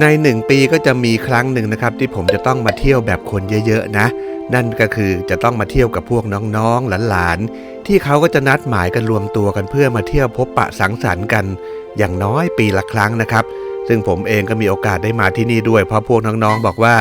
ในหนึ่งปีก็จะมีครั้งหนึ่งนะครับ ที่ผมจะต้องมาเที่ยวแบบคนเยอะๆนะ นั่นก็คือจะต้องมาเที่ยวกับพวกน้องๆหลานๆที่เขาก็จะนัดหมายกันรวมตัวกันเพื่อมาเที่ยวพบปะสังสรรค์กัน อย่างน้อยปีละครั้งนะครับ ซึ่งผมเองก็มีโอกาสได้มาที่นี่ด้วยเพราะพวกน้องๆบอกว่า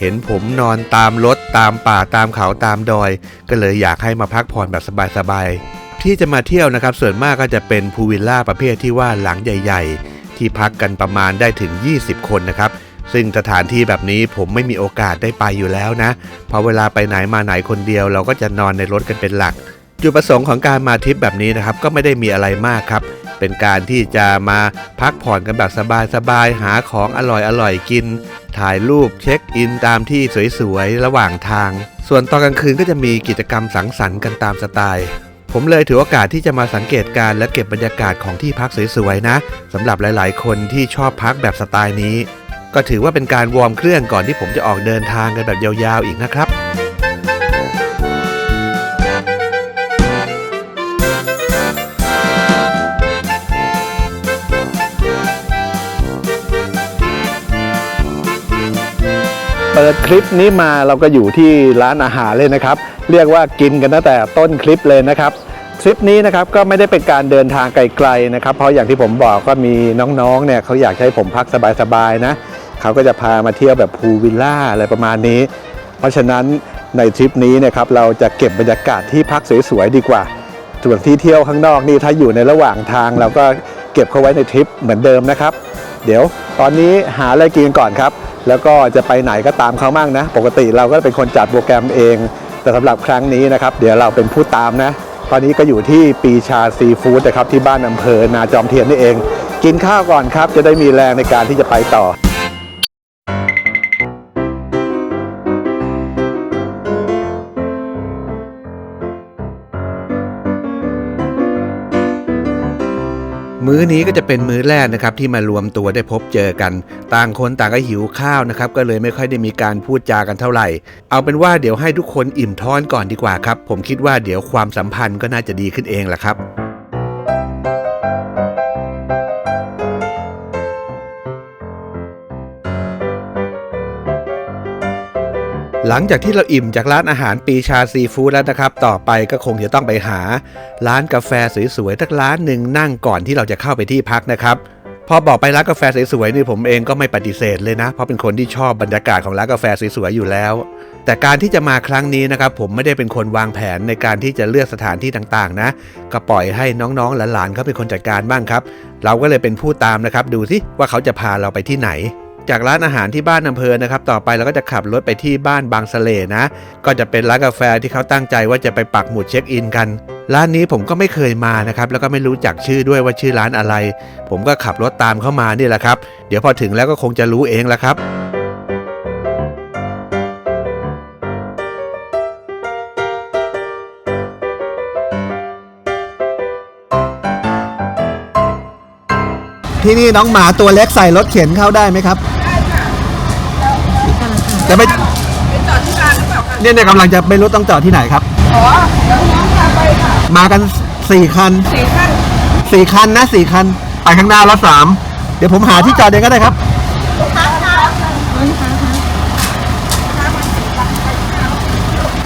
เห็นผมนอนตามรถตามป่าตามเขาตามดอย ก็เลยอยากให้มาพักผ่อนแบบสบายๆที่จะมาเที่ยวนะครับส่วนมากก็จะเป็นพูวิลล่าประเภทที่ว่าหลังใหญ่ ๆ ที่พักกันประมาณได้ถึง 20 คนนะครับ ซึ่งสถานที่แบบนี้ผมไม่มีโอกาสได้ไปอยู่แล้วนะ เพราะเวลาไปไหนมาไหนคนเดียว เราก็จะนอนในรถกันเป็นหลัก จุดประสงค์ของการมาทริปแบบนี้นะครับก็ไม่ได้มีอะไรมากครับ เป็นการที่จะมาพักผ่อนกันแบบสบายๆหาของอร่อยๆกิน ถ่ายรูปเช็คอินตามที่สวยๆระหว่างทาง ส่วนตอนกลางคืนก็จะมีกิจกรรมสังสรรค์กันตามสไตล์ ผมเลยถือโอกาสที่จะมาสังเกตการ์และเก็บบรรยากาศของที่พักสวยๆนะสำหรับหลายๆ คนที่ชอบพักแบบสไตล์นี้ ก็ถือว่าเป็นการวอร์มเครื่องก่อนที่ผมจะออกเดินทางกันแบบยาวๆอีกนะครับเปิดคลิปนี้มาเราก็อยู่ที่ร้านอาหารเลยนะครับ เรียกว่ากินกันตั้งแต่ต้นคลิปเลยนะครับทริปนี้นะครับก็ไม่ได้เป็นการเดินทางไกลๆนะครับ เพราะอย่างที่ผมบอกก็มีน้องๆเนี่ยเขาอยากให้ผมพักสบายๆนะเขาก็จะพามาเที่ยวแบบพูลวิลล่าอะไรประมาณนี้ เพราะฉะนั้นในทริปนี้นะครับเราจะเก็บบรรยากาศที่พักสวยๆดีกว่า ส่วนที่เที่ยวข้างนอกนี่ถ้าอยู่ในระหว่างทาง เราก็เก็บเขาไว้ในทริปเหมือนเดิมนะครับ เดี๋ยวตอนนี้หาอะไรกินก่อนครับ แล้วก็จะไปไหนก็ตามเขามั่งนะ ปกติเราก็เป็นคนจัดโปรแกรมเอง แต่สำหรับครั้งนี้นะครับ เดี๋ยวเราเป็นผู้ตามนะ ตอนนี้ก็อยู่ที่ปีชาซีฟู้ดนะครับที่บ้านอำเภอนาจอมเทียนนี่เอง กินข้าวก่อนครับ จะได้มีแรงในการที่จะไปต่อ อนี้ก็จะเป็นมื้อแรกนะครับที่มารวมตัวได้พบเจอกัน ต่างคนต่างก็หิวข้าวนะครับก็เลยไม่ค่อยได้มีการพูดจากันเท่าไหร่ เอาเป็นว่าเดี๋ยวให้ทุกคนอิ่มท้อนก่อนดีกว่าครับ ผมคิดว่าเดี๋ยวความสัมพันธ์ก็น่าจะดีขึ้นเองแหละครับ หลังจากที่เราอิ่มจากร้านอาหารปีชาซีฟู้ดแล้วนะครับ ต่อไปก็คงจะต้องไปหา ร้านกาแฟสวยๆทักร้านหนึ่งนั่งก่อนที่เราจะเข้าไปที่พักนะครับพอบอกไปร้านกาแฟสวยๆนี่ผมเองก็ไม่ปฏิเสธเลยนะ เพราะเป็นคนที่ชอบบรรยากาศของร้านกาแฟสวยๆอยู่แล้ว แต่การที่จะมาครั้งนี้นะครับผมไม่ได้เป็นคนวางแผนในการที่จะเลือกสถานที่ต่างๆ นะ ก็ปล่อยให้น้องๆหลานๆเขาเป็นคนจัดการบ้างครับ เราก็เลยเป็นผู้ตามนะครับ ดูสิว่าเขาจะพาเราไปที่ไหน จากร้านอาหารที่บ้านอำเภอนะครับ ต่อไปเราก็จะขับรถไปที่บ้านบางสะเลนะ ก็จะเป็นร้านกาแฟที่เขาตั้งใจว่าจะไปปักหมุดเช็คอินกัน ร้านนี้ผมก็ไม่เคยมานะครับ แล้วก็ไม่รู้จักชื่อด้วยว่าชื่อร้านอะไร ผมก็ขับรถตามเข้ามานี่แหละครับ เดี๋ยวพอถึงแล้วก็คงจะรู้เองแหละครับ ที่นี่น้องหมาตัวเล็กใส่รถเข็นเข้าได้ไหมครับ ได้ค่ะจะไปเนี่ยเนี่ยกำลังจะไม่รู้ต้องจอดที่ไหนครับอ๋อเดี๋ยวน้องพาไปค่ะมากันสี่คันสี่ขั้นสี่คันนะสี่คันไปข้างหน้ารถสามเดี๋ยวผมหาที่จอดเองก็ได้ครับ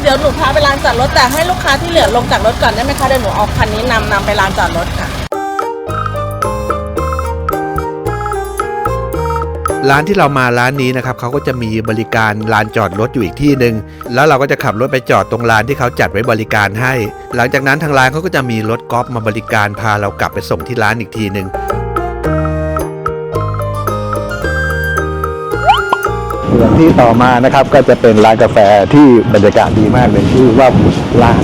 เดี๋ยวหนูพาไปลานจอดรถแต่ให้ลูกค้าที่เหลือลงจากรถก่อนได้ไหมคะเดี๋ยวหนูเอาคันนี้นำนำไปลานจอดรถค่ะ ร้านที่เรามาร้านนี้นะครับเขาก็จะมีบริการลานจอดรถอยู่อีกที่หนึ่งแล้วเราก็จะขับรถไปจอดตรงลานที่เขาจัดไว้บริการให้ หลังจากนั้นทางร้านเขาก็จะมีรถกอล์ฟมาบริการพาเรากลับไปส่งที่ร้านอีกทีหนึ่งส่วนที่ต่อมานะครับก็จะเป็นร้านกาแฟที่บรรยากาศดีมากเลยชื่อว่าร้าน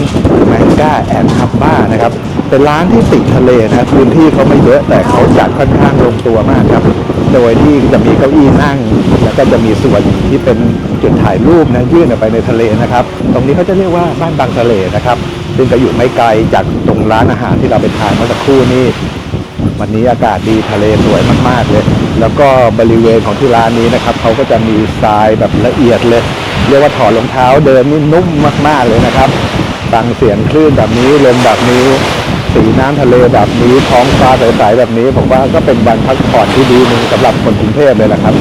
แมงก้าแอนฮับบ้านะครับเป็นร้านที่ติดทะเลนะพื้นที่เขาไม่เยอะแต่เขาจัดค่อนข้างลงตัวมากครับ โดยที่จะมีเก้าอี้นั่ง แล้วก็จะมีส่วนที่เป็นจุดถ่ายรูปนะยื่นออกไปในทะเลนะครับ ตรงนี้เขาจะเรียกว่าบ้านบางทะเลนะครับ ซึ่งก็อยู่ไม่ไกลจากตรงร้านอาหารที่เราไปทานเมื่อสักครู่นี้วันนี้อากาศดีทะเลสวยมากๆเลย แล้วก็บริเวณของที่ร้านนี้นะครับเขาก็จะมีทรายแบบละเอียดเลย เรียกว่าถอดรองเท้าเดินนี่นุ่มมากๆเลยนะครับฟังเสียงคลื่นแบบนี้ลมแบบนี้ สีน้ำทะเลแบบนี้ท้องฟ้าใสๆแบบนี้ ผมว่าก็เป็นวันพักผ่อนที่ดีหนึ่งสำหรับคนกรุงเทพเลยแหละครับ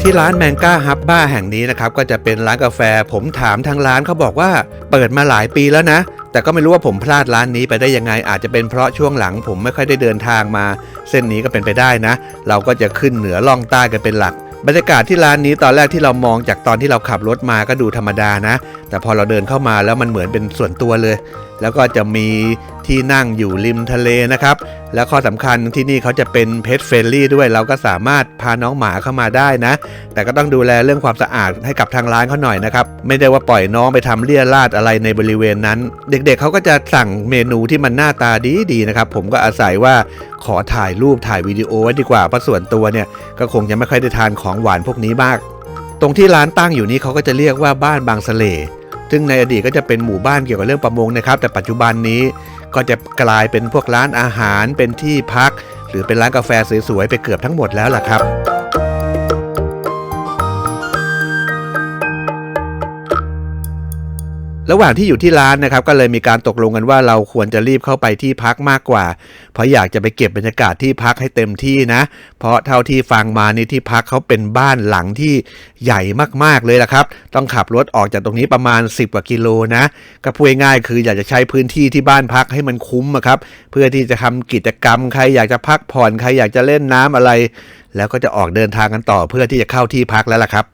ที่ร้านแมงก้าฮับบ้าแห่งนี้นะครับก็จะเป็นร้านกาแฟ ผมถามทางร้านเขาบอกว่าเปิดมาหลายปีแล้วนะ แต่ก็ไม่รู้ว่าผมพลาดร้านนี้ไปได้ยังไง อาจจะเป็นเพราะช่วงหลังผมไม่ค่อยได้เดินทางมา เส้นนี้ก็เป็นไปได้นะ เราก็จะขึ้นเหนือล่องใต้กันเป็นหลัก บรรยากาศที่ร้านนี้ตอนแรกที่เรามองจากตอนที่เราขับรถมาก็ดูธรรมดานะ แต่พอเราเดินเข้ามาแล้วมันเหมือนเป็นส่วนตัวเลย แล้วก็จะมีที่นั่งอยู่ริมทะเลนะครับ แล้วข้อสำคัญที่นี่เขาจะเป็นเพ t เฟรนลี่ด้วย เราก็สามารถพาน้องหมาเข้ามาได้นะ แต่ก็ต้องดูแลเรื่องความสะอาดให้กับทางร้านเขาหน่อยนะครับ ไม่ได้ว่าปล่อยน้องไปทำเลี่ยราดอะไรในบริเวณนั้น เด็กๆเขาก็จะสั่งเมนูที่มันหน้าตาดีๆนะครับ ผมก็อาศัยว่าขอถ่ายรูปถ่ายวิดีโอไว้ดีกว่าเพราะส่วนตัวเนี่ยก็คงจะไม่ค่อยได้ทานของหวานพวกนี้มาก ตรงที่ร้านตั้งอยู่นี้เขาก็จะเรียกว่าบ้านบางสะเลซึ่งในอดีตก็จะเป็นหมู่บ้านเกี่ยวกับเรื่องประมงนะครับ แต่ปัจจุบันนี้ ก็จะกลายเป็นพวกร้านอาหารเป็นที่พัก หรือเป็นร้านกาแฟสวยๆไปเกือบทั้งหมดแล้วล่ะครับ ระหว่างที่อยู่ที่ร้านนะครับก็เลยมีการตกลงกันว่าเราควรจะรีบเข้าไปที่พักมากกว่า เพราะอยากจะไปเก็บบรรยากาศที่พักให้เต็มที่นะ เพราะเท่าที่ฟังมานี่ที่พักเขาเป็นบ้านหลังที่ใหญ่มากๆเลยละครับ ต้องขับรถออกจากตรงนี้ประมาณ 10 กว่ากิโลนะก็พูดง่ายคืออยากจะใช้พื้นที่ที่บ้านพักให้มันคุ้มครับเพื่อที่จะทำกิจกรรมใครอยากจะพักผ่อนใครอยากจะเล่นน้ำอะไร แล้วก็จะออกเดินทางกันต่อเพื่อที่จะเข้าที่พักแล้วล่ะครับ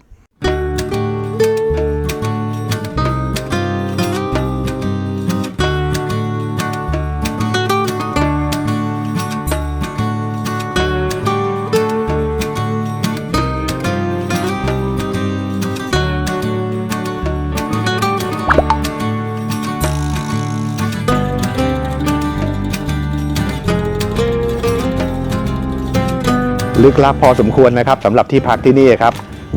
ลึกลับพอสมควรนะครับสำหรับที่พักที่นี่ครับ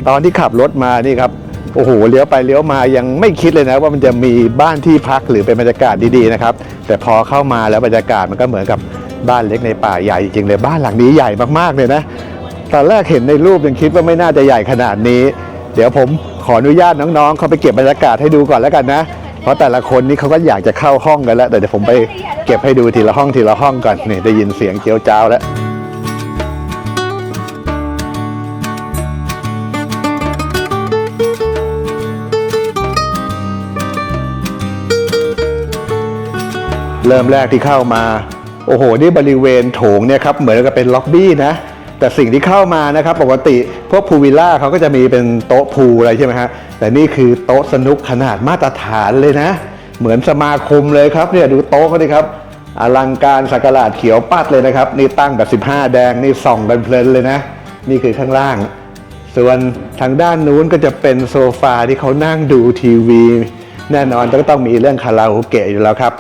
ตอนที่ขับรถมานี่ครับโอ้โหเลี้ยวไปเลี้ยวมายังไม่คิดเลยนะว่ามันจะมีบ้านที่พักหรือเป็นบรรยากาศดีๆนะครับแต่พอเข้ามาแล้วบรรยากาศมันก็เหมือนกับบ้านเล็กในป่าใหญ่จริงเลยบ้านหลังนี้ใหญ่มากๆเลยนะตอนแรกเห็นในรูปยังคิดว่าไม่น่าจะใหญ่ขนาดนี้ เดี๋ยวผมขออนุญาตน้องๆเขาไปเก็บบรรยากาศให้ดูก่อนแล้วกันนะ เพราะแต่ละคนนี่เขาก็อยากจะเข้าห้องกันแล้วแต่เดี๋ยวผมไปเก็บให้ดูทีละห้องทีละห้องก่อนนี่ได้ยินเสียงเจียวจ้าวแล้ว เริ่มแรกที่เข้ามา โอ้โห นี่บริเวณโถงเนี่ยครับเหมือนกับเป็นล็อบบี้นะ แต่สิ่งที่เข้ามานะครับ ปกติพวกพูวิลล่าเขาก็จะมีเป็นโต๊ะพูอะไรใช่ไหมฮะแต่นี่คือโต๊ะสนุกขนาดมาตรฐานเลยนะ เหมือนสมาคมเลยครับเนี่ยดูโต๊ะเขาดิครับอลังการสักการะเขียวปัดเลยนะครับ นี่ตั้งแบบ 15 แดงนี่ส่องกันเพลินเลยนะ นี่คือข้างล่าง ส่วนทางด้านนู้นก็จะเป็นโซฟาที่เขานั่งดูทีวี แน่นอนก็ต้องมีเรื่องคาราโอเกะอยู่แล้วครับ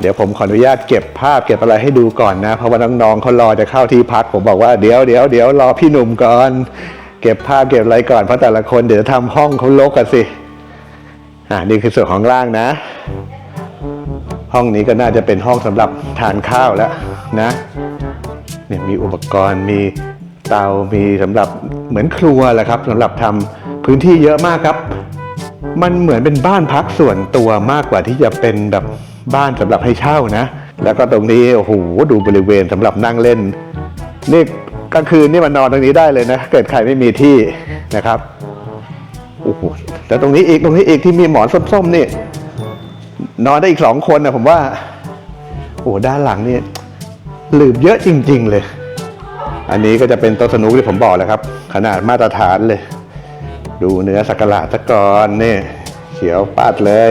เดี๋ยวผมขออนุญาตเก็บภาพเก็บอะไรให้ดูก่อนนะ เพราะว่าน้องๆเขารอจะเข้าที่พัก ผมบอกว่าเดี๋ยวเดี๋ยวเดี๋ยวรอพี่หนุ่มก่อน เก็บภาพเก็บอะไรก่อนเพราะแต่ละคนเดี๋ยวจะทำห้องเขาลกกันสิอ่านี่คือส่วนของล่างนะ ห้องนี้ก็น่าจะเป็นห้องสำหรับทานข้าวแล้วนะเนี่ยมีอุปกรณ์มีเตา มีสำหรับเหมือนครัวแหละครับสำหรับทำพื้นที่เยอะมากครับ มันเหมือนเป็นบ้านพักส่วนตัวมากกว่าที่จะเป็นแบบ บ้านสำหรับให้เช่านะ แล้วก็ตรงนี้โอ้โหดูบริเวณสำหรับนั่งเล่นนี่กลางคืนนี่มันนอนตรงนี้ได้เลยนะ เกิดใครไม่มีที่นะครับโอ้โหแล้วตรงนี้อีกตรงนี้อีกที่มีหมอนส้มๆนี่นอนได้อีกสองคนนะผมว่า โอ้ด้านหลังนี่หลืบเยอะจริง ๆ เลย อันนี้ก็จะเป็นโต๊ะสนุกที่ผมบอกแล้วครับ ขนาดมาตรฐานเลย ดูเนื้อสักการะตะกอนนี่เขียวปัดเลย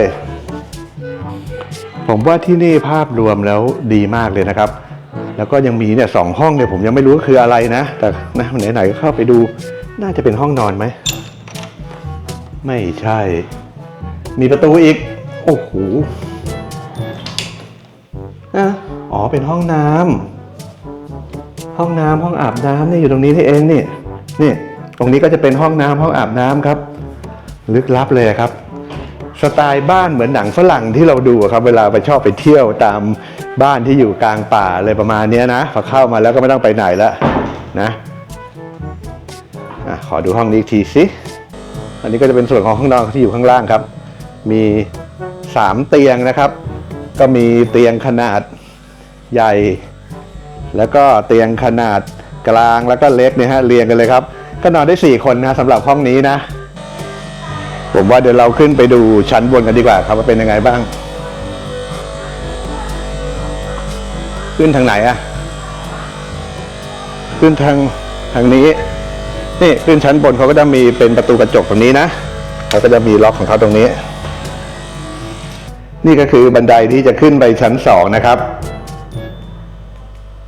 ผมว่าที่นี่ภาพรวมแล้วดีมากเลยนะครับ แล้วก็ยังมีเนี่ยสองห้องเนี่ยผมยังไม่รู้ว่าคืออะไรนะ แต่นะไหนๆก็เข้าไปดูน่าจะเป็นห้องนอนไหม ไม่ใช่ มีประตูอีก โอ้โหอะอ๋อเป็นห้องน้ำห้องน้ำห้องอาบน้ำนี่อยู่ตรงนี้นี่เองนี่นี่ ตรงนี้ก็จะเป็นห้องน้ำห้องอาบน้ำครับ ลึกลับเลยครับ สไตล์บ้านเหมือนหนังฝรั่งที่เราดูครับเวลาไปชอบไปเที่ยวตามบ้านที่อยู่กลางป่าเลยประมาณนี้นะพอเข้ามาแล้วก็ไม่ต้องไปไหนแล้วนะอะขอดูห้องนี้อีกทีสิอันนี้ก็จะเป็นส่วนของห้องนอนที่อยู่ข้างล่างครับ มีสามเตียงนะครับ ก็มีเตียงขนาดใหญ่ แล้วก็เตียงขนาดกลางแล้วก็เล็กเนี่ยฮะเรียงกันเลยครับ ก็นอนได้ 4 คนนะสำหรับห้องนี้นะ ผมว่าเดี๋ยวเราขึ้นไปดูชั้นบนกันดีกว่าครับว่าเป็นยังไงบ้าง ขึ้นทางไหนอะขึ้นทางทางนี้ นี่ขึ้นชั้นบนเขาก็จะมีเป็นประตูกระจกตรงนี้นะเขาก็จะมีล็อกของเขาตรงนี้ นี่ก็คือบันไดที่จะขึ้นไปชั้นสองนะครับ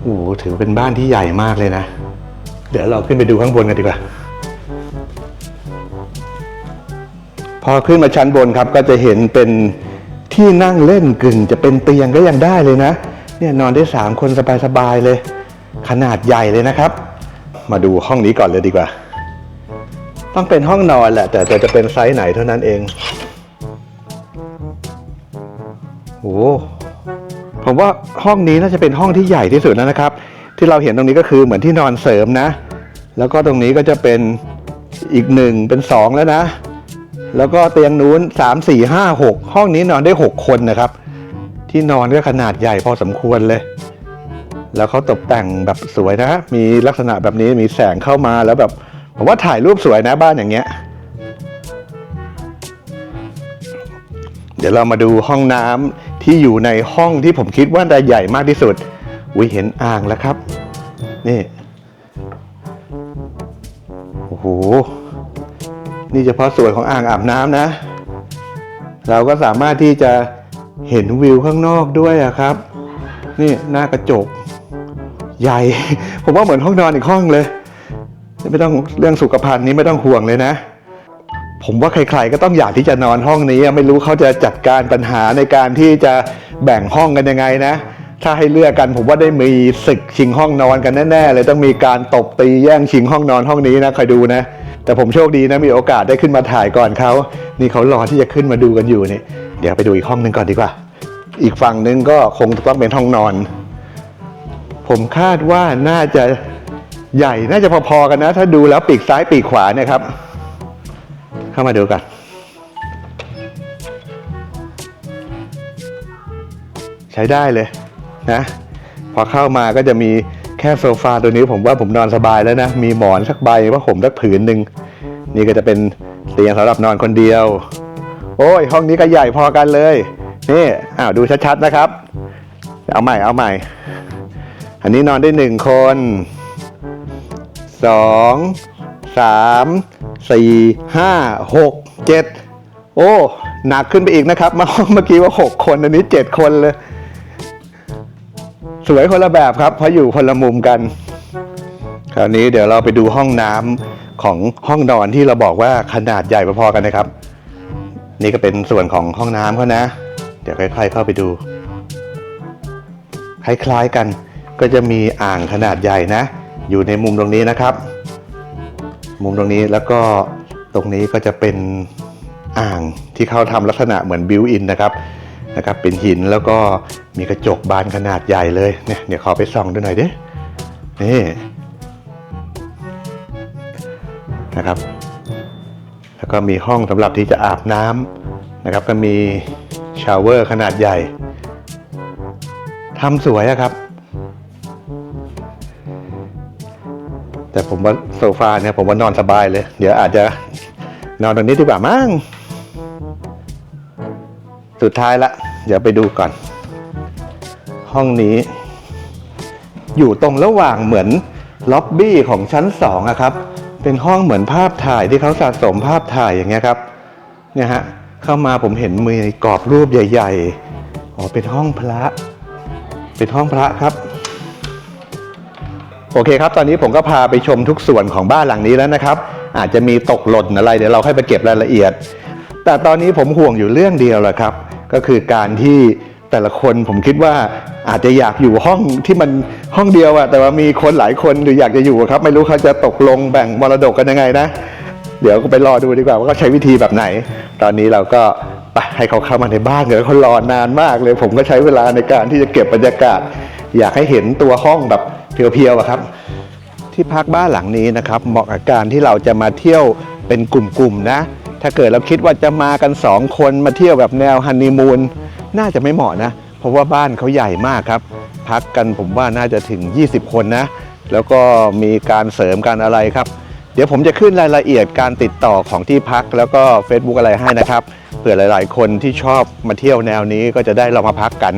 โอ้โหถือเป็นบ้านที่ใหญ่มากเลยนะ เดี๋ยวเราขึ้นไปดูข้างบนกันดีกว่า อขึ้นมาชั้นบนครับก็จะเห็นเป็นที่นั่งเล่นกึ่งจะเป็นเตียงก็ยังได้เลยนะ เนี่ยนอนได้สามคนสบายๆเลย ขนาดใหญ่เลยนะครับ มาดูห้องนี้ก่อนเลยดีกว่า ต้องเป็นห้องนอนแหละแต่แต่จะเป็นไซส์ไหนเท่านั้นเองโอ้ผมว่าห้องนี้น่าจะเป็นห้องที่ใหญ่ที่สุดแล้วนะครับ ที่เราเห็นตรงนี้ก็คือเหมือนที่นอนเสริมนะ แล้วก็ตรงนี้ก็จะเป็นอีกหนึ่งเป็นสองแล้วนะ แล้วก็เตียงนู้นสามสี่ห้าหกห้องนี้นอนได้หกคนนะครับ ที่นอนก็ขนาดใหญ่พอสมควรเลย แล้วเขาตกแต่งแบบสวยนะ มีลักษณะแบบนี้มีแสงเข้ามาแล้วแบบผมว่าถ่ายรูปสวยนะบ้านอย่างเงี้ย เดี๋ยวเรามาดูห้องน้ำที่อยู่ในห้องที่ผมคิดว่าจะใหญ่มากที่สุดวิเห็นอ่างแล้วครับ นี่ โอ้โห นี่เฉพาะส่วนของอ่างอาบน้ำนะ เราก็สามารถที่จะเห็นวิวข้างนอกด้วยอะครับ นี่หน้ากระจก ใหญ่ ผมว่าเหมือนห้องนอนอีกห้องเลย ไม่ต้องเรื่องสุขภัณฑ์นี้ไม่ต้องห่วงเลยนะ ผมว่าใครๆก็ต้องอยากที่จะนอนห้องนี้ ไม่รู้เขาจะจัดการปัญหาในการที่จะแบ่งห้องกันยังไงนะถ้าให้เลือกกันผมว่าได้มีศึกชิงห้องนอนกันแน่ๆเลยต้องมีการตบตีแย่งชิงห้องนอนห้องนี้นะคอยดูนะ แต่ผมโชคดีนะมีโอกาสได้ขึ้นมาถ่ายก่อนเขา นี่เขารอที่จะขึ้นมาดูกันอยู่นี่ เดี๋ยวไปดูอีกห้องหนึ่งก่อนดีกว่า อีกฝั่งหนึ่งก็คงต้องเป็นห้องนอน ผมคาดว่าน่าจะใหญ่น่าจะพอๆกันนะ ถ้าดูแล้วปีกซ้ายปีกขวาเนี่ยครับ เข้ามาดูกันใช้ได้เลยนะ พอเข้ามาก็จะมี แค่โซฟาตัวนี้ผมว่าผมนอนสบายแล้วนะ มีหมอนสักใบว่าผมสักผืนหนึ่งนี่ก็จะเป็นเตียงสำหรับนอนคนเดียว โอ้ย ห้องนี้ก็ใหญ่พอกันเลย นี่อ้าวดูชัดๆนะครับ เอาใหม่เอาใหม่ อันนี้นอนได้หนึ่งคนสองสามสี่ห้าหกเจ็ดโอ้ หนักขึ้นไปอีกนะครับ มาห้องเมื่อกี้ว่าหกคนอันนี้เจ็ดคนเลย สวยคนละแบบครับ เพราะอยู่คนละมุมกัน คราวนี้เดี๋ยวเราไปดูห้องน้ำของห้องนอนที่เราบอกว่าขนาดใหญ่พอๆกันนะครับ นี่ก็เป็นส่วนของห้องน้ำเขานะ เดี๋ยวค่อยๆเข้าไปดู คล้ายๆกัน ก็จะมีอ่างขนาดใหญ่นะ อยู่ในมุมตรงนี้นะครับ มุมตรงนี้แล้วก็ตรงนี้ก็จะเป็นอ่างที่เขาทำลักษณะเหมือนบิวอินนะครับ นะครับเป็นหินแล้วก็มีกระจกบานขนาดใหญ่เลยเนี่ยเดี๋ยวขอไปส่องดูหน่อยดินี่นะครับ แล้วก็มีห้องสำหรับที่จะอาบน้ำนะครับ ก็มีชาวเวอร์ขนาดใหญ่ทำสวยอะครับ แต่ผมว่าโซฟาเนี่ยผมว่านอนสบายเลย เดี๋ยวอาจจะนอนตรงนี้ดีกว่ามั้ง สุดท้ายละ เดี๋ยวไปดูก่อน ห้องนี้ อยู่ตรงระหว่างเหมือนล็อบบี้ของชั้นสองอะครับ เป็นห้องเหมือนภาพถ่ายที่เขาสะสมภาพถ่ายอย่างเงี้ยครับเนี่ยฮะเข้ามาผมเห็นมือกรอบรูปใหญ่ ๆอ๋อเป็นห้องพระ เป็นห้องพระครับ โอเคครับ ตอนนี้ผมก็พาไปชมทุกส่วนของบ้านหลังนี้แล้วนะครับ อาจจะมีตกหล่นอะไร เดี๋ยวเราค่อยไปเก็บรายละเอียด แต่ตอนนี้ผมห่วงอยู่เรื่องเดียวแหละครับ ก็คือการที่แต่ละคนผมคิดว่าอาจจะอยากอยู่ห้องที่มันห้องเดียวอะแต่ว่ามีคนหลายคนหรืออยากจะอยู่ครับ ไม่รู้เขาจะตกลงแบ่งมรดกกันยังไงนะ เดี๋ยวก็ไปรอดูดีกว่าว่าเขาใช้วิธีแบบไหน ตอนนี้เราก็ไปให้เขาเข้ามาในบ้านเดี๋ยวเขารอนานมากเลย ผมก็ใช้เวลาในการที่จะเก็บบรรยากาศ อยากให้เห็นตัวห้องแบบเพียวๆอะครับ ที่พักบ้านหลังนี้นะครับเหมาะกับการที่เราจะมาเที่ยวเป็นกลุ่มๆนะ ถ้าเกิดเราคิดว่าจะมากัน 2 คนมาเที่ยวแบบแนวฮันนีมูนน่าจะไม่เหมาะนะ เพราะว่าบ้านเขาใหญ่มากครับ พักกันผมว่าน่าจะถึง 20 คนนะ แล้วก็มีการเสริมการอะไรครับ เดี๋ยวผมจะขึ้นรายละเอียดการติดต่อของที่พักแล้วก็ Facebook อะไรให้นะครับเผื่อหลาย ๆ คนที่ชอบมาเที่ยวแนวนี้ก็จะได้ลองมาพักกัน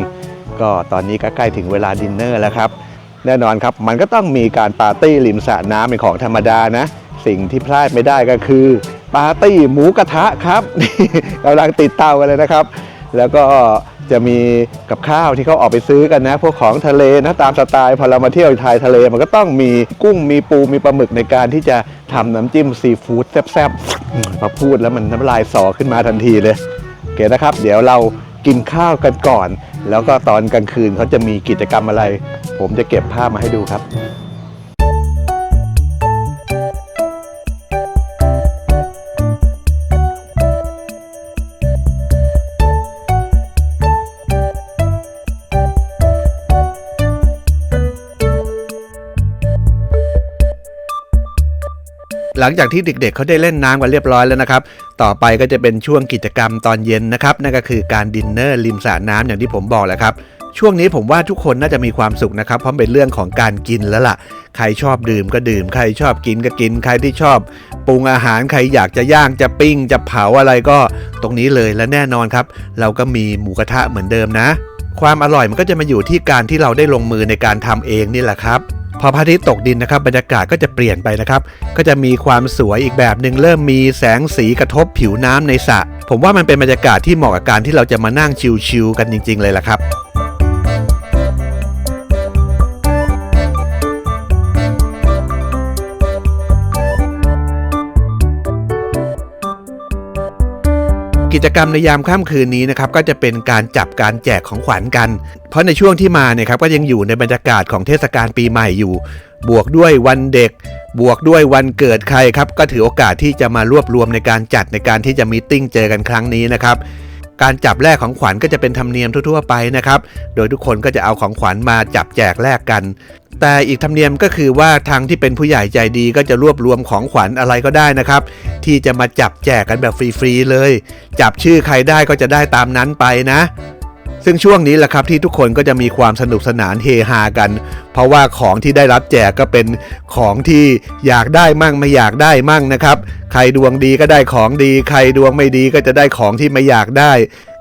ก็ตอนนี้ก็ใกล้ถึงเวลาดินเนอร์แล้วครับแน่นอนครับ มันก็ต้องมีการปาร์ตี้ริมสระน้ำเป็นของธรรมดานะ สิ่งที่พลาดไม่ได้ก็คือ ปาร์ตี้หมูกระทะครับนี่กำลังติดเตากันเลยนะครับ แล้วก็จะมีกับข้าวที่เขาออกไปซื้อกันนะ พวกของทะเลนะตามสไตล์พอเรามาเที่ยวไทยทะเล มันก็ต้องมีกุ้งมีปูมีปลาหมึกในการที่จะทำน้ำจิ้มซีฟู้ดแซ่บๆมพอพูดแล้วมันน้ำลายสอขึ้นมาทันทีเลยโอเคนะครับ เดี๋ยวเรากินข้าวกันก่อน แล้วก็ตอนกลางคืนเขาจะมีกิจกรรมอะไร ผมจะเก็บภาพมาให้ดูครับ หลังจากที่เด็กๆเขาได้เล่นน้ำกันเรียบร้อยแล้วนะครับ ต่อไปก็จะเป็นช่วงกิจกรรมตอนเย็นนะครับ นั่นก็คือการดินเนอร์ริมสระน้ำอย่างที่ผมบอกแหละครับช่วงนี้ผมว่าทุกคนน่าจะมีความสุขนะครับ เพราะเป็นเรื่องของการกินแล้วล่ะ ใครชอบดื่มก็ดื่ม ใครชอบกินก็กิน ใครที่ชอบปรุงอาหารใครอยากจะย่างจะปิ้ง จะเผาอะไรก็ตรงนี้เลยและแน่นอนครับ เราก็มีหมูกระทะเหมือนเดิมนะ ความอร่อยมันก็จะมาอยู่ที่การที่เราได้ลงมือในการทำเองนี่แหละครับ พอพระอาทิตย์ตกดินนะครับบรรยากาศก็จะเปลี่ยนไปนะครับ ก็จะมีความสวยอีกแบบหนึ่งเริ่มมีแสงสีกระทบผิวน้ำในสระผมว่ามันเป็นบรรยากาศที่เหมาะกับการที่เราจะมานั่งชิลๆกันจริง ๆ เลยล่ะครับ กิจกรรมในยามค่ำคืนนี้นะครับก็จะเป็นการจับการแจกของขวัญกัน เพราะในช่วงที่มาเนี่ยครับก็ยังอยู่ในบรรยากาศของเทศกาลปีใหม่อยู่ บวกด้วยวันเด็ก บวกด้วยวันเกิดใครครับก็ถือโอกาสที่จะมารวบรวมในการจัดในการที่จะมีติ้งเจอกันครั้งนี้นะครับการจับแลกของขวัญก็จะเป็นธรรมเนียมทั่วๆไปนะครับ โดยทุกคนก็จะเอาของขวัญมาจับแจกแลกกัน แต่อีกธรรมเนียมก็คือว่าทางที่เป็นผู้ใหญ่ใจดีก็จะรวบรวมของขวัญอะไรก็ได้นะครับ ที่จะมาจับแจกกันแบบฟรีๆเลย จับชื่อใครได้ก็จะได้ตามนั้นไปนะ ซึ่งช่วงนี้แหละครับที่ทุกคนก็จะมีความสนุกสนานเฮฮากัน เพราะว่าของที่ได้รับแจกก็เป็นของที่อยากได้มั่งไม่อยากได้มั่งนะครับ ใครดวงดีก็ได้ของดี ใครดวงไม่ดีก็จะได้ของที่ไม่อยากได้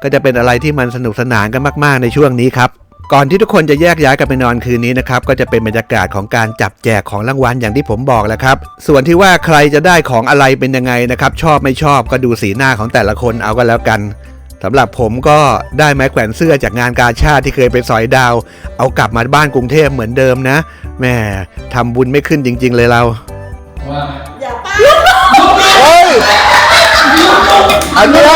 ก็จะเป็นอะไรที่มันสนุกสนานกันมาก ๆ ในช่วงนี้ครับ ก่อนที่ทุกคนจะแยกย้ายกันไปนอนคืนนี้นะครับก็จะเป็นบรรยากาศของการจับแจกของรางวัลอย่างที่ผมบอกแหล้วครับ ส่วนที่ว่าใครจะได้ของอะไรเป็นยังไงนะครับ ชอบไม่ชอบก็ดูสีหน้าของแต่ละคนเอาก็แล้วกันสำหรับผมก็ได้ไม้แขวนเสื้อจากงานกาชาติที่เคยไปสอยดาว เอากลับมาบ้านกรุงเทพเหมือนเดิมนะแหม่ทำบุญไม่ขึ้นจริง ๆ เลยเราว่าอย่าป้าเฮ้ยอันเนี้ย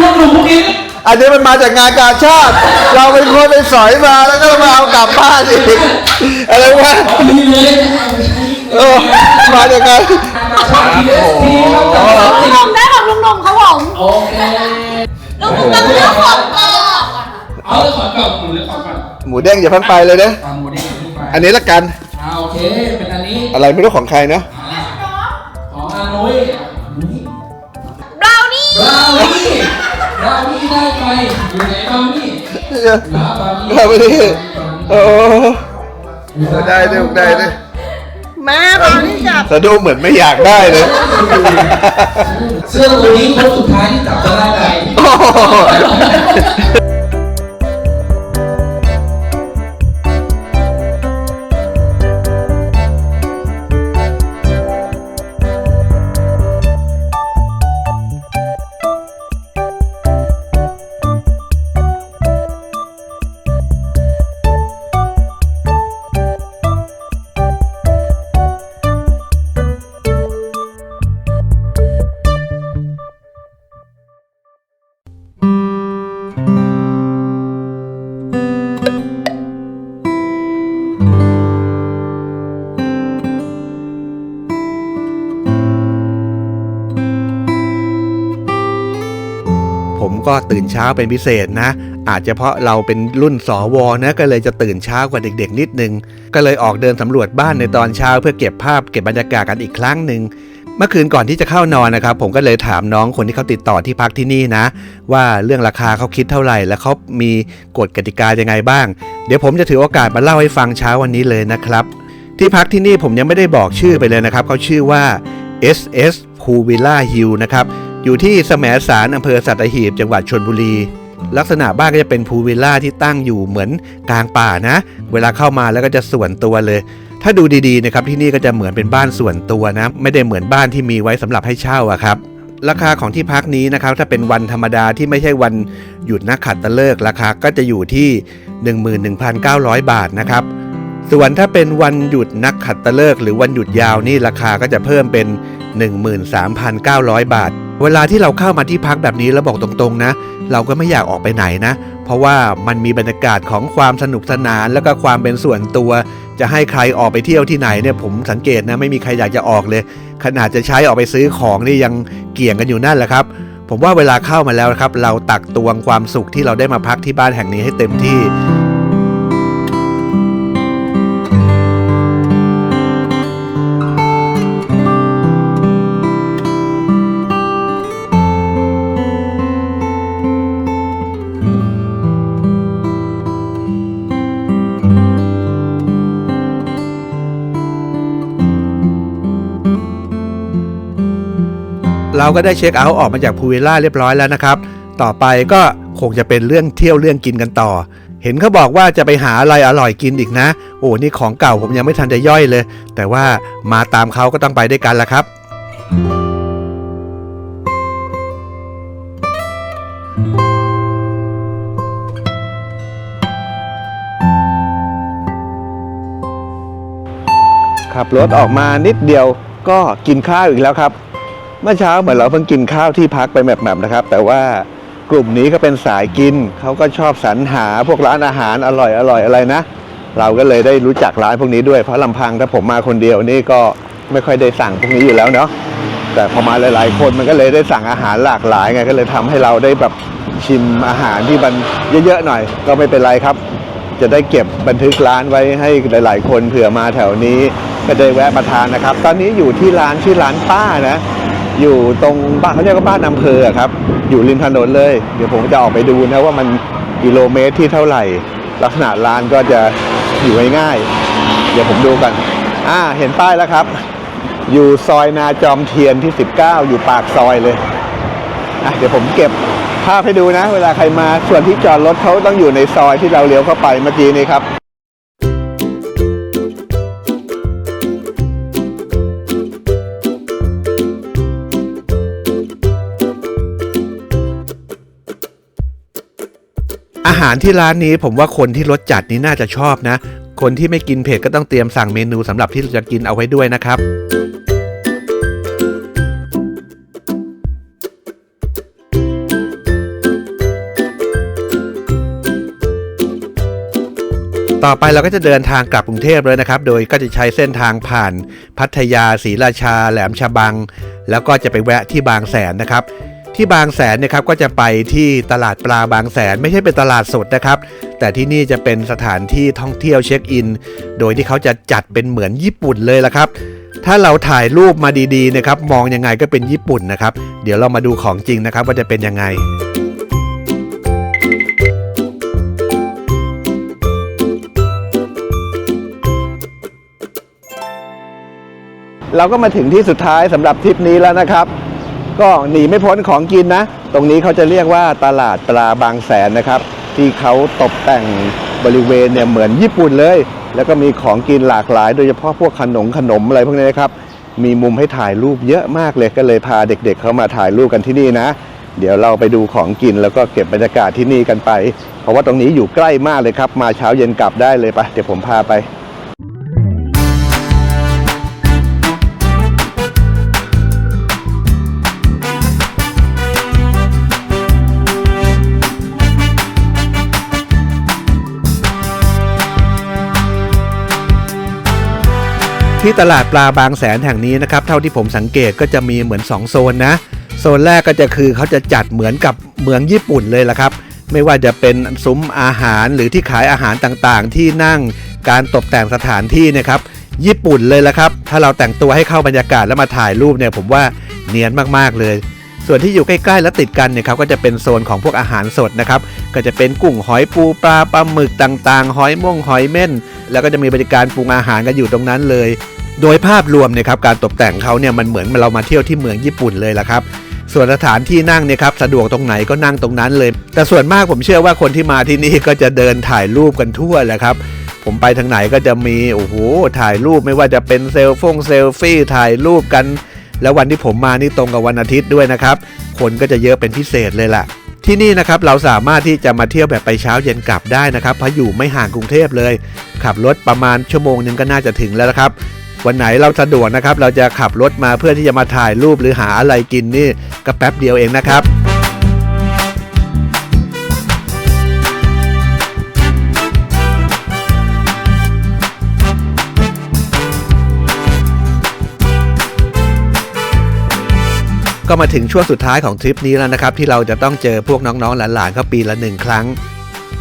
ลูกหนูเมื่ อกี้อันนี้มันมาจากงานกาชาติ เราเป็นคนไปสอยมาแล้วก็มาเอากลับบ้านอีกอะไรวะนี่เลยเออมาจากงานทีครับลุงนมได้ของลุงนมครับผมโอเคลุงนมต้องเลือกของก่อนเอาขอก่อนหมูเลือกขอก่อนหมูเด้งอย่าเพิ่งไปเลยนะตามหมูนี่ขึ้นไปอันนี้ละกันอ่าโอเคเป็นอันนี้อะไรไม่รู้ของใครนะอ่าของอานุ้ยนุ้ยบราวนี่บราวนี่ บรานี่ได้ไปอยู่ไหนบรานี่ลาบรานี่เราไม่ได้โอ้ได้ด้วยได้ด้วยแม่บรานี่จับสะดุ้งเหมือนไม่อยากได้เลยเสื้อตัวนี้คนสุดท้ายที่จับจะได้ไป โอ้โหตื่นเช้าเป็นพิเศษนะ อาจจะเพราะเราเป็นรุ่นสวนะก็เลยจะตื่นเช้ากว่าเด็กๆ นิดนึง ก็เลยออกเดินสำรวจบ้านในตอนเช้าเพื่อเก็บภาพเก็บบรรยากาศกันอีกครั้งหนึ่งเมื่อคืนก่อนที่จะเข้านอนนะครับ ผมก็เลยถามน้องคนที่เขาติดต่อที่พักที่นี่นะ ว่าเรื่องราคาเขาคิดเท่าไหร่ และเขามีกฎกติกายังไงบ้าง เดี๋ยวผมจะถือโอกาสมาเล่าให้ฟังเช้าวันนี้เลยนะครับ ที่พักที่นี่ผมยังไม่ได้บอกชื่อไปเลยนะครับเขาชื่อว่า SS Pool Villa Hill นะครับ อยู่ที่แสมสารอำเภอสัตหีบจังหวัดชนบุรี ลักษณะบ้านก็จะเป็นพูลวิลล่าที่ตั้งอยู่เหมือนกลางป่านะ เวลาเข้ามาแล้วก็จะส่วนตัวเลย ถ้าดูดีๆนะครับที่นี่ก็จะเหมือนเป็นบ้านส่วนตัวนะ ไม่ได้เหมือนบ้านที่มีไว้สำหรับให้เช่าอะครับราคาของที่พักนี้นะครับถ้าเป็นวันธรรมดาที่ไม่ใช่วันหยุดนักขัตฤกษ์ราคาก็จะอยู่ที่ 11,900 บาทนะครับ ส่วนถ้าเป็นวันหยุดนักขัตฤกษ์หรือวันหยุดยาวนี่ราคาก็จะเพิ่มเป็น 13,900 บาท เวลาที่เราเข้ามาที่พักแบบนี้แล้วบอกตรงๆนะ เราก็ไม่อยากออกไปไหนนะ เพราะว่ามันมีบรรยากาศของความสนุกสนานแล้วก็ความเป็นส่วนตัว จะให้ใครออกไปเที่ยวที่ไหนเนี่ยผมสังเกตนะไม่มีใครอยากจะออกเลย ขนาดจะใช้ออกไปซื้อของนี่ยังเกี่ยงกันอยู่นั่นแหละครับผมว่าเวลาเข้ามาแล้วครับ เราตักตวงความสุขที่เราได้มาพักที่บ้านแห่งนี้ให้เต็มที่ เราก็ได้เช็คเอาท์ออกมาจากพูลวิลล่าเรียบร้อยแล้วนะครับ ต่อไปก็คงจะเป็นเรื่องเที่ยวเรื่องกินกันต่อ เห็นเขาบอกว่าจะไปหาอะไรอร่อยกินอีกนะ โอ้นี่ของเก่าผมยังไม่ทันจะย่อยเลย แต่ว่ามาตามเขาก็ต้องไปด้วยกันละครับ ขับรถออกมานิดเดียวก็กินข้าวอีกแล้วครับ เมื่อเช้าเหมือนเราเพิ่งกินข้าวที่พักไปแบบๆนะครับ แต่ว่ากลุ่มนี้ก็เป็นสายกิน เขาก็ชอบสรรหาพวกร้านอาหารอร่อยอร่อยอะไรนะ เราก็เลยได้รู้จักร้านพวกนี้ด้วยเพราะลำพังถ้าผมมาคนเดียวนี่ก็ไม่ค่อยได้สั่งพวกนี้อยู่แล้วเนาะแต่พอมาหลาย ๆ คนมันก็เลยได้สั่งอาหารหลากหลายไงก็เลยทำให้เราได้แบบชิมอาหารที่มันเยอะๆหน่อย ก็ไม่เป็นไรครับ จะได้เก็บบันทึกร้านไว้ให้หลาย ๆ คนเผื่อมาแถวนี้ก็ได้แวะมาทานนะครับ ตอนนี้อยู่ที่ร้านชื่อร้านป้านะ อยู่ตรงบ้านเขาเรียกว่าบ้านอำเภอครับ อยู่ริมถนนเลย เดี๋ยวผมจะออกไปดูนะว่ามันกิโลเมตรที่เท่าไหร่ ลักษณะร้านก็จะอยู่ง่ายๆเดี๋ยวผมดูกันอ่าเห็นป้ายแล้วครับ อยู่ซอยนาจอมเทียนที่ 19 อยู่ปากซอยเลยอะเดี๋ยวผมเก็บภาพให้ดูนะ เวลาใครมาส่วนที่จอดรถเขาต้องอยู่ในซอยที่เราเลี้ยวเข้าไปเมื่อกี้นี้ครับาหารที่ร้านนี้ผมว่าคนที่รสจัดนี่น่าจะชอบนะ คนที่ไม่กินเผ็ดก็ต้องเตรียมสั่งเมนูสำหรับที่จะกินเอาไว้ด้วยนะครับต่อไปเราก็จะเดินทางกลับกรุงเทพเลยนะครับ โดยก็จะใช้เส้นทางผ่านพัทยาศรีราชา แหลมฉบัง แล้วก็จะไปแวะที่บางแสนนะครับ ที่บางแสนเนะครับก็จะไปที่ตลาดปลาบางแสนไม่ใช่เป็นตลาดสดนะครับ แต่ที่นี่จะเป็นสถานที่ท่องเที่ยวเช็คอิน โดยที่เขาจะจัดเป็นเหมือนญี่ปุ่นเลยละครับ ถ้าเราถ่ายรูปมาดีๆนะครับมองยังไงก็เป็นญี่ปุ่นนะครับ เดี๋ยวเรามาดูของจริงนะครับว่าจะเป็นยังไงเราก็มาถึงที่สุดท้ายสำหรับทริปนี้แล้วนะครับ ก็หนีไม่พ้นของกินนะ ตรงนี้เขาจะเรียกว่าตลาดปลาบางแสนนะครับ ที่เขาตกแต่งบริเวณเนี่ยเหมือนญี่ปุ่นเลย แล้วก็มีของกินหลากหลาย โดยเฉพาะพวกขนมขนมอะไรพวกนี้นะครับ มีมุมให้ถ่ายรูปเยอะมากเลยก็เลยพาเด็กๆเขามาถ่ายรูปกันที่นี่นะ เดี๋ยวเราไปดูของกินแล้วก็เก็บบรรยากาศที่นี่กันไป เพราะว่าตรงนี้อยู่ใกล้มากเลยครับ มาเช้าเย็นกลับได้เลยไปะเดี๋ยวผมพาไป ที่ตลาดปลาบางแสนแห่งนี้นะครับ เท่าที่ผมสังเกตก็จะมีเหมือน 2 โซนนะ โซนแรกก็จะคือเขาจะจัดเหมือนกับเมืองญี่ปุ่นเลยละครับ ไม่ว่าจะเป็นซุ้มอาหารหรือที่ขายอาหารต่างๆ ที่นั่งการตกแต่งสถานที่เนะครับ ญี่ปุ่นเลยละครับ ถ้าเราแต่งตัวให้เข้าบรรยากาศแล้วมาถ่ายรูปเนี่ยผมว่าเนียนมากๆเลย ส่วนที่อยู่ใกล้ๆและติดกันเนี่ยครับก็จะเป็นโซนของพวกอาหารสดนะครับก็จะเป็นกุ้งหอยปูปลาปลาหมึกต่างๆ หอยม่วงหอยเม่น แล้วก็จะมีบริการปรุงอาหารกันอยู่ตรงนั้นเลย โดยภาพรวมเนี่ยครับการตกแต่งเขาเนี่ยมันเหมือนเรามาเที่ยวที่เมืองญี่ปุ่นเลยละครับส่วนสถานที่นั่งเนี่ยครับสะดวกตรงไหนก็นั่งตรงนั้นเลย แต่ส่วนมากผมเชื่อว่าคนที่มาที่นี่ก็จะเดินถ่ายรูปกันทั่วแหละครับผมไปทางไหนก็จะมีโอ้โหถ่ายรูปไม่ว่าจะเป็นเซลฟงเซลฟี่ถ่ายรูปกัน แล้ววันที่ผมมานี่ตรงกับวันอาทิตย์ด้วยนะครับ คนก็จะเยอะเป็นพิเศษเลยล่ะ ที่นี่นะครับเราสามารถที่จะมาเที่ยวแบบไปเช้าเย็นกลับได้นะครับเพราะอยู่ไม่ห่างกรุงเทพเลย ขับรถประมาณชั่วโมงนึงก็น่าจะถึงแล้วนะครับวันไหนเราสะดวกนะครับ เราจะขับรถมาเพื่อที่จะมาถ่ายรูปหรือหาอะไรกินนี่ก็แป๊บเดียวเองนะครับ ก็มาถึงช่วงสุดท้ายของทริปนี้แล้วนะครับ ที่เราจะต้องเจอพวกน้องๆหลานๆเขาปีละหนึ่งครั้ง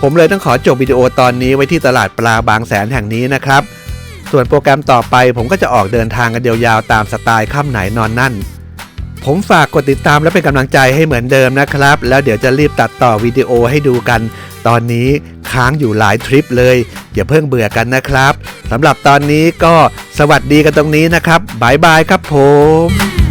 ผมเลยต้องขอจบวิดีโอตอนนี้ไว้ที่ตลาดปลาบางแสนแห่งนี้นะครับ ส่วนโปรแกรมต่อไปผมก็จะออกเดินทางกันเดียวยาวตามสไตล์ค่ำไหนนอนนั่น ผมฝากกดติดตามและเป็นกำลังใจให้เหมือนเดิมนะครับ แล้วเดี๋ยวจะรีบตัดต่อวิดีโอให้ดูกัน ตอนนี้ค้างอยู่หลายทริปเลยอย่าเพิ่งเบื่อกันนะครับสำหรับตอนนี้ก็สวัสดีกันตรงนี้นะครับบายบายครับผม